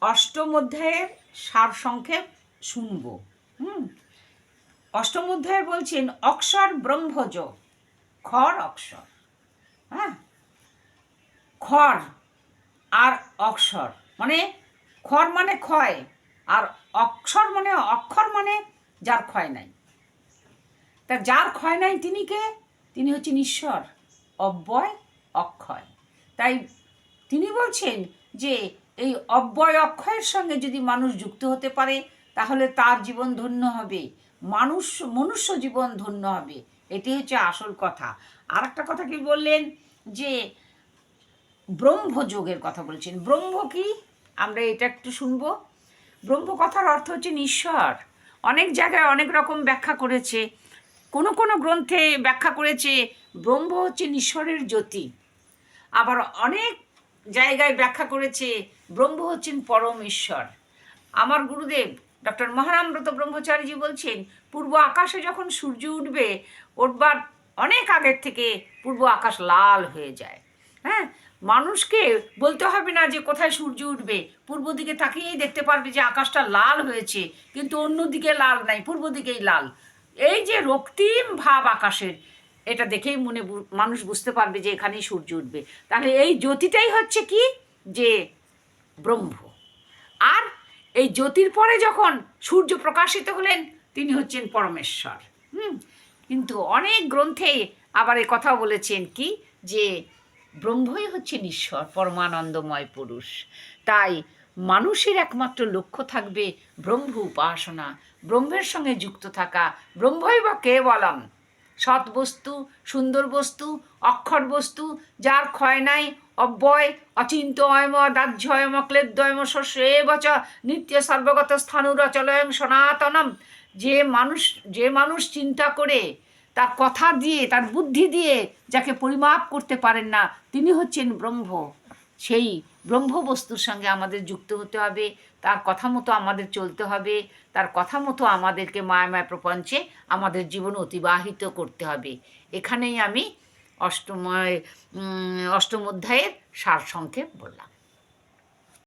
অষ্টম অধ্যায়ের সার সংক্ষেপ শুনব। হুম? অষ্টম অধ্যায়ে বলছেন, অক্ষর ব্রহ্মজ, খর অক্ষর। হ্যাঁ? খর আর অক্ষর মানে খর মানে ক্ষয়, আর অক্ষর মানে অক্ষর মানে যার ক্ষয় নাই। তা যার ক্ষয় নাই তিনি কে? তিনি হচ্ছেন ঈশ্বর, অব্যয়, অক্ষয়। তাই তিনি বলছেন যে এই অব্যয় অক্ষয়ের সঙ্গে যদি মানুষ যুক্ত হতে পারে, তাহলে তার জীবন ধন্য হবে। মানুষ, মনুষ্য জীবন ধন্য হবে। এটি হচ্ছে আসল কথা। আর একটা কথা কি বললেন? যে ব্রহ্মযোগের কথা বলছেন। ব্রহ্ম কি? আমরা এটা একটু শুনব। ব্রহ্ম কথার অর্থ হচ্ছে ঈশ্বর অনেক জায়গায় অনেক রকম ব্যাখ্যা করেছে। কোনো কোনো গ্রন্থে ব্যাখ্যা করেছে, ব্রহ্ম হচ্ছে ঈশ্বরের জ্যোতি। আবার অনেক জায়গায় ব্যাখ্যা করেছে ব্রহ্ম হচ্ছেন পরম ঈশ্বর। আমার গুরুদেব ডক্টর মহারামব্রত ব্রহ্মচারীজি বলছেন, পূর্ব আকাশে যখন সূর্য উঠবে উঠবার অনেক আগের থেকে পূর্ব আকাশ লাল হয়ে যায়। হ্যাঁ মানুষকে বলতে হবে না যে কোথায় সূর্য উঠবে, পূর্ব দিকে তাকিয়েই দেখতে পারবে যে আকাশটা লাল হয়েছে, কিন্তু অন্য দিকে লাল নাই, পূর্ব দিকেই লাল। এই যে রক্তিম ভাব আকাশের এটা দেখেই মনে মানুষ বুঝতে পারবে যে এখানেই সূর্য উঠবে। তাহলে এই জ্যোতিটাই হচ্ছে কি? যে ব্রহ্ম। আর এই জ্যোতির পরে যখন সূর্য প্রকাশিত হলেন, তিনি হচ্ছেন পরমেশ্বর। হুম? কিন্তু অনেক গ্রন্থে আবার এই কথাও বলেছেন কি? যে ব্রহ্মই হচ্ছেন ঈশ্বর, পরমানন্দময় পুরুষ। তাই মানুষের একমাত্র লক্ষ্য থাকবে ব্রহ্ম উপাসনা, ব্রহ্মের সঙ্গে যুক্ত থাকা। ব্রহ্মই বা কে বলাম সৎ বস্তু, সুন্দর বস্তু, অক্ষর বস্তু, যার ক্ষয় নাই, অব্যয়, অচিন্ত অয়ম দাহ্যয়ম ক্লেদ্যয়ম শস্য বচ নিত্য সর্বগত স্থানুরচলয়ম সনাতনম। যে মানুষ যে মানুষ চিন্তা করে, তার কথা দিয়ে, তার বুদ্ধি দিয়ে, যাকে পরিমাপ করতে পারেন না, তিনি হচ্ছেন ব্রহ্ম। সেই ব্রহ্মবস্তুর সঙ্গে আমাদের যুক্ত হতে হবে, তার কথা মতো আমাদের চলতে হবে, তার কথা মতো আমাদেরকে মায়াময় প্রপঞ্চে আমাদের জীবন অতিবাহিত করতে হবে। এখানেই আমি অষ্টময় অষ্টম অধ্যায়ের সারসংক্ষেপ বললাম।